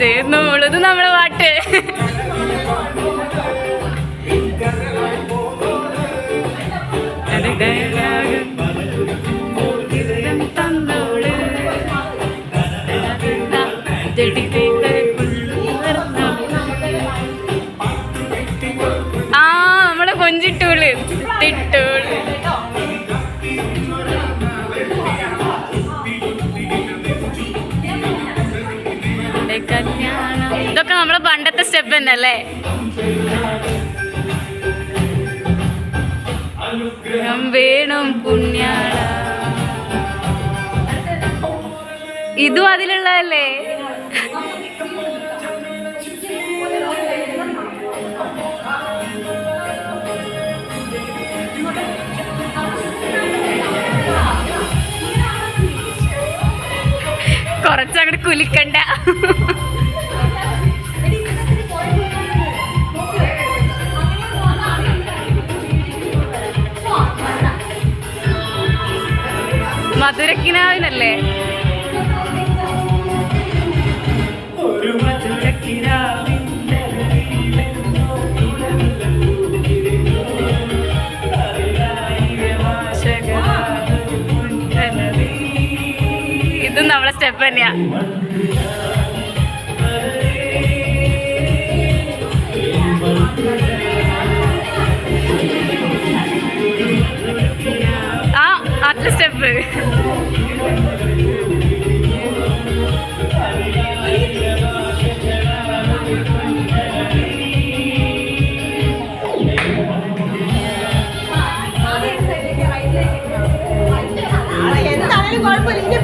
തീർന്നോളൂ ഇത് നമ്മളെ പാട്ട്. ആ നമ്മളെ കൊഞ്ചിട്ടൂൾ. തിട്ടൂൾ നമ്മളെ പണ്ടത്തെ സ്റ്റെപ്പ് തന്നെ അല്ലേ വേണം ഇതും അതിലുള്ളതല്ലേ? കുറച്ചങ്ങോട്ട് കുലിക്കണ്ട. മധുരക്കിനാവിനല്ലേ? ഒരു മധുരക്കിനാവിന്റെ ഇതും നമ്മളെ സ്റ്റെപ്പ് തന്നെയാ. ആ എന്താണേലും കുഴപ്പമില്ല